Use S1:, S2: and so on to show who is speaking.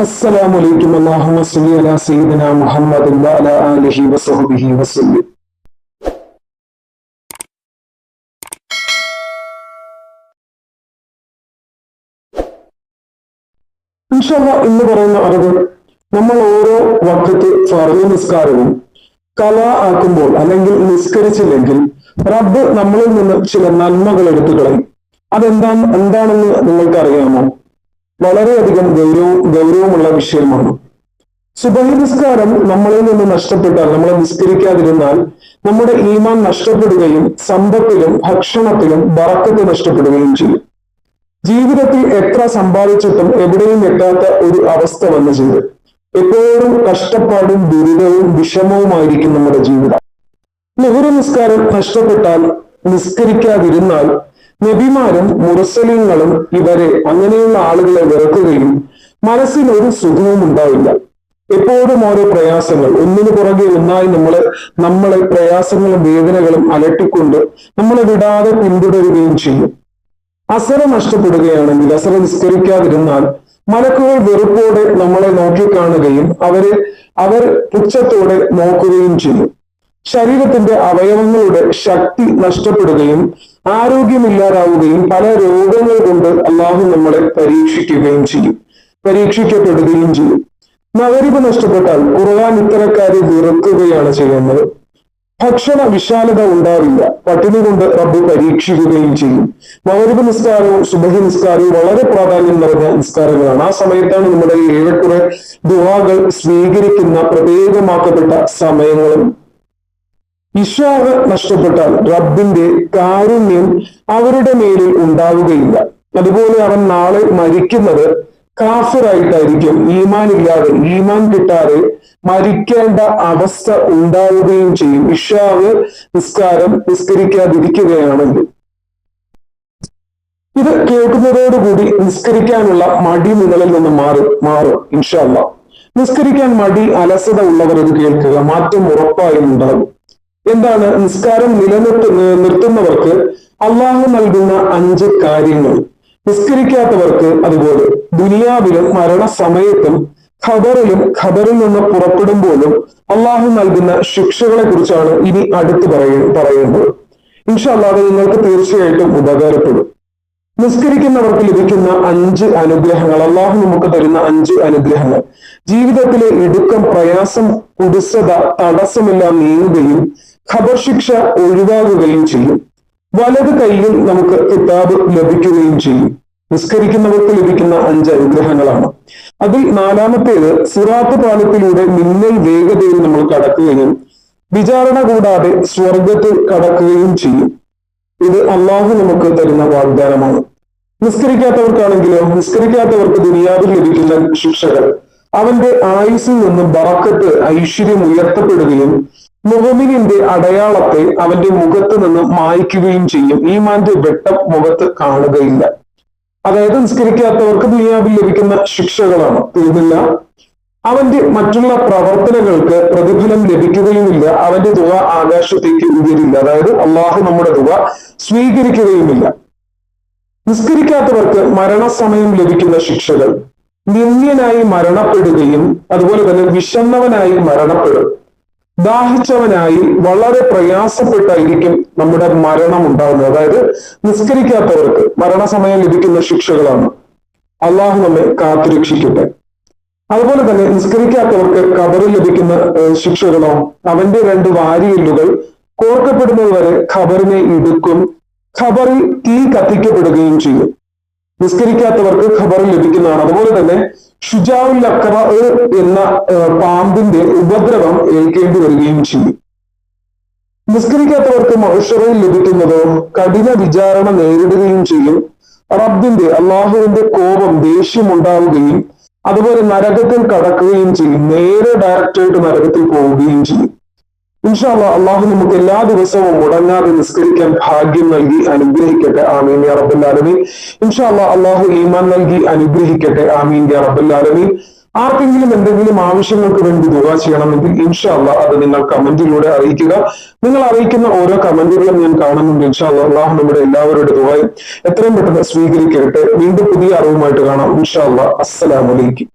S1: السلام عليكم اللهم صل على سيدنا محمد وعلى آله وصحبه وسلم ഇൻഷാല്ല എന്ന് പറയുന്ന അറിവ് നമ്മൾ ഓരോ വക്കത്ത് ഫർദ് നിസ്കാരവും കല ആക്കുമ്പോൾ അല്ലെങ്കിൽ നിസ്കരിച്ചില്ലെങ്കിൽ റബ്ബ് നമ്മളിൽ നിന്ന് ചില നന്മകൾ എടുത്തു കളയും അതെന്താണ് എന്താണെന്ന് നിങ്ങൾക്ക് അറിയാമോ വളരെയധികം ഗൗരവ ഗൗരവമുള്ള വിഷയമാണ്. സുബഹി നിസ്കാരം നമ്മളിൽ നിന്ന് നഷ്ടപ്പെട്ടാൽ നമ്മളെ നിസ്കരിക്കാതിരുന്നാൽ നമ്മുടെ ഈമാൻ നഷ്ടപ്പെടുകയും സമ്പത്തിലും ഭക്ഷണത്തിലും ബറക്കത്ത് നഷ്ടപ്പെടുകയും ചെയ്യും. ജീവിതത്തിൽ എത്ര സമ്പാദിച്ചിട്ടും എവിടെയും എത്താത്ത ഒരു അവസ്ഥ വന്നു ചെയ്ത് എപ്പോഴും കഷ്ടപ്പാടും ദുരിതവും വിഷമവുമായിരിക്കും നമ്മുടെ ജീവിതം. ലഹുര നിസ്കാരം നഷ്ടപ്പെട്ടാൽ നിസ്കരിക്കാതിരുന്നാൽ നബിമാരും മുറസലിങ്ങളും ഇവരെ അങ്ങനെയുള്ള ആളുകളെ വെറുക്കുകയും മനസ്സിന് ഒരു സുഖവും ഉണ്ടാവില്ല. എപ്പോഴും ഓരോ പ്രയാസങ്ങൾ. ഒന്നിനു പുറകെ ഒന്നായി നമ്മൾ നമ്മളെ പ്രയാസങ്ങളും വേദനകളും അലട്ടിക്കൊണ്ട് നമ്മളെ വിടാതെ പിന്തുടരുകയും ചെയ്യും. അസറ നഷ്ടപ്പെടുകയാണെങ്കിൽ അസറ നിസ്കരിക്കാതിരുന്നാൽ മലക്കുകൾ വെറുപ്പോടെ നമ്മളെ നോക്കിക്കാണുകയും അവരെ അവർ പുച്ഛത്തോടെ നോക്കുകയും ചെയ്യും. ശരീരത്തിന്റെ അവയവങ്ങളുടെ ശക്തി നഷ്ടപ്പെടുകയും ആരോഗ്യമില്ലാതാവുകയും പല രോഗങ്ങൾ കൊണ്ട് അള്ളാഹു നമ്മളെ പരീക്ഷിക്കുകയും ചെയ്യും പരീക്ഷിക്കപ്പെടുകയും ചെയ്യും. നഗരിവ് നഷ്ടപ്പെട്ടാൽ ഖുർആൻ ഇത്തരക്കാരെ വെറുക്കുകയാണ് ചെയ്യുന്നത്. ഭക്ഷണ വിശാലത ഉണ്ടാവില്ല. പട്ടിണി കൊണ്ട് റബ്ബ് പരീക്ഷിക്കുകയും ചെയ്യും. മൗരിബ് നിസ്കാരവും സുബഹി നിസ്കാരവും വളരെ പ്രാധാന്യം നിറഞ്ഞ നിസ്കാരങ്ങളാണ്. ആ സമയത്താണ് നമ്മുടെ ഏറെക്കുറെ ദുവാകൾ സ്വീകരിക്കുന്ന പ്രത്യേകമാക്കപ്പെട്ട സമയങ്ങളും ഇഷാവ് നഷ്ടപ്പെട്ടാൽ റബ്ബിന്റെ കാരുണ്യം അവരുടെ മേലിൽ ഉണ്ടാവുകയില്ല. അതുപോലെ അവൻ നാളെ മരിക്കുന്നത് കാഫിറായിട്ടായിരിക്കും. ഈമാൻ ഇല്ലാതെ ഈമാൻ കിട്ടാതെ മരിക്കേണ്ട അവസ്ഥ ഉണ്ടാവുകയും ചെയ്യും. ഇഷാവ് നിസ്കാരം നിസ്കരിക്കാതിരിക്കുകയാണെങ്കിൽ. ഇത് കേൾക്കുന്നതോടുകൂടി നിസ്കരിക്കാനുള്ള മടി നിങ്ങളിൽ നിന്ന് മാറും മാറും ഇൻഷാല്ല നിസ്കരിക്കാൻ മടി അലസത ഉള്ളവർ ഇത് കേൾക്കുക. മാറ്റം ഉറപ്പായും ഉണ്ടാകും. എന്താണ് നിസ്കാരം നിലനിർത്ത നിർത്തുന്നവർക്ക് അള്ളാഹു നൽകുന്ന അഞ്ച് കാര്യങ്ങൾ. നിസ്കരിക്കാത്തവർക്ക് അതുപോലെ ദുനിയാവിലും മരണസമയത്തും ഖബറിലും ഖബറിൽ നിന്ന് പുറപ്പെടുമ്പോഴും അള്ളാഹു നൽകുന്ന ശിക്ഷകളെ കുറിച്ചാണ് ഇനി അടുത്ത് പറയ പറയുന്നത്. ഇൻഷാല്ലാ അത് നിങ്ങൾക്ക് തീർച്ചയായിട്ടും ഉപകാരപ്പെടും. നിസ്കരിക്കുന്നവർക്ക് ലഭിക്കുന്ന അഞ്ച് അനുഗ്രഹങ്ങൾ അള്ളാഹു നമുക്ക് തരുന്ന അഞ്ച് അനുഗ്രഹങ്ങൾ. ജീവിതത്തിലെ ഇടുക്കം പ്രയാസം കുടിസത തടസ്സമെല്ലാം നീങ്ങുകയും ഖബർ ശിക്ഷ ഒഴിവാകുകയും ചെയ്യും. വലത് കയ്യിൽ നമുക്ക് കിതാബ് ലഭിക്കുകയും ചെയ്യും. നിസ്കരിക്കുന്നവർക്ക് ലഭിക്കുന്ന അഞ്ച് അനുഗ്രഹങ്ങളാണ്. അതിൽ നാലാമത്തേത് സിറാത്ത് പാലത്തിലൂടെ മിന്നൽ വേഗതയിൽ നമ്മൾ കടക്കുകയും വിചാരണ കൂടാതെ സ്വർഗത്തിൽ കടക്കുകയും ചെയ്യും. ഇത് അള്ളാഹു നമുക്ക് തരുന്ന വാഗ്ദാനമാണ്. നിസ്കരിക്കാത്തവർക്കാണെങ്കിലും നിസ്കരിക്കാത്തവർക്ക് ദുനിയാവിൽ ലഭിക്കുന്ന ശിക്ഷകൾ അവന്റെ ആയുസ്സിൽ നിന്നും ബറക്കത്ത് ഐശ്വര്യം ഉയർത്തപ്പെടുകയും മുഹമ്മിനിന്റെ അടയാളത്തെ അവന്റെ മുഖത്ത് നിന്ന് മായ്ക്കുകയും ചെയ്യും. ഈ മാന്റെ വെട്ടം മുഖത്ത് കാണുകയില്ല. അതായത് നിസ്കരിക്കാത്തവർക്ക് ദുനിയാവിൽ ലഭിക്കുന്ന ശിക്ഷകളാണ്. തീർന്നില്ല. അവന്റെ മറ്റുള്ള പ്രവർത്തനങ്ങൾക്ക് പ്രതിഫലം ലഭിക്കുകയുമില്ല. അവന്റെ തുക ആകാശത്തേക്ക് ഉയരില്ല. അതായത് അള്ളാഹു നമ്മുടെ തുക സ്വീകരിക്കുകയുമില്ല. നിസ്കരിക്കാത്തവർക്ക് മരണസമയം ലഭിക്കുന്ന ശിക്ഷകൾ. നിന്ദ്യനായി മരണപ്പെടുകയും അതുപോലെ തന്നെ വിഷന്നവനായി മരണപ്പെടും. ദാഹിച്ചവനായി വളരെ പ്രയാസപ്പെട്ടായിരിക്കും നമ്മുടെ മരണം ഉണ്ടാകുന്നത് അതായത് നിസ്കരിക്കാത്തവർക്ക് മരണസമയം ലഭിക്കുന്ന ശിക്ഷകളാണ്. അള്ളാഹു നമ്മെ കാത്തുരക്ഷിക്കട്ടെ. അതുപോലെ തന്നെ നിസ്കരിക്കാത്തവർക്ക് ഖബറിൽ ലഭിക്കുന്ന ശിക്ഷകളോ അവന്റെ രണ്ട് വാരിയല്ലുകൾ കോർക്കപ്പെടുന്നത് വരെ ഖബറിനെ ഇടുക്കും. ഖബറിൽ തീ കത്തിക്കപ്പെടുകയും ചെയ്യും. നിസ്കരിക്കാത്തവർക്ക് ഖബറിൽ ലഭിക്കുന്നതാണ്. അതുപോലെ തന്നെ ഷുജാവുൽ അക്ര എന്ന പാമ്പിന്റെ ഉപദ്രവം ഏൽക്കേണ്ടി വരികയും ചെയ്യും നിസ്കരിക്കാത്തവർക്ക് മഹുഷറയിൽ ലഭിക്കുന്നതോ കഠിന വിചാരണ നേരിടുകയും ചെയ്യും. റബ്ബിന്റെ അള്ളാഹുവിന്റെ കോപം ദേഷ്യം ഉണ്ടാവുകയും അതുപോലെ നരകത്തിൽ കടക്കുകയും ചെയ്യും. നേരെ ഡയറക്റ്റായിട്ട് നരകത്തിൽ പോവുകയും ചെയ്യും. ഇൻഷാല്ല അള്ളാഹു നമുക്ക് എല്ലാ ദിവസവും മുടങ്ങാതെ നിസ്കരിക്കാൻ ഭാഗ്യം നൽകി അനുഗ്രഹിക്കട്ടെ. ആമീൻ യാ റബ്ബുല്ലാലമീൻ ഇൻഷാല്ല അള്ളാഹു ഈമാൻ നൽകി അനുഗ്രഹിക്കട്ടെ. ആമീൻ യാ റബ്ബുല്ലാലമീൻ ആർക്കെങ്കിലും എന്തെങ്കിലും ആവശ്യങ്ങൾക്ക് വേണ്ടി ദുവാ ചെയ്യണമെങ്കിൽ ഇൻഷാല്ല അത് നിങ്ങൾ കമന്റിലൂടെ അറിയിക്കുക. നിങ്ങൾ അറിയിക്കുന്ന ഓരോ കമന്റുകളും ഞാൻ കാണുന്നുണ്ട് ഇൻഷാല്ല അള്ളാഹു നമ്മുടെ എല്ലാവരുടെ ദുവായും എത്രയും പെട്ടെന്ന് സ്വീകരിക്കട്ടെ. വീണ്ടും പുതിയ അറിവുമായിട്ട് കാണാം. ഇൻഷാല്ല അസ്സലാമലൈക്കും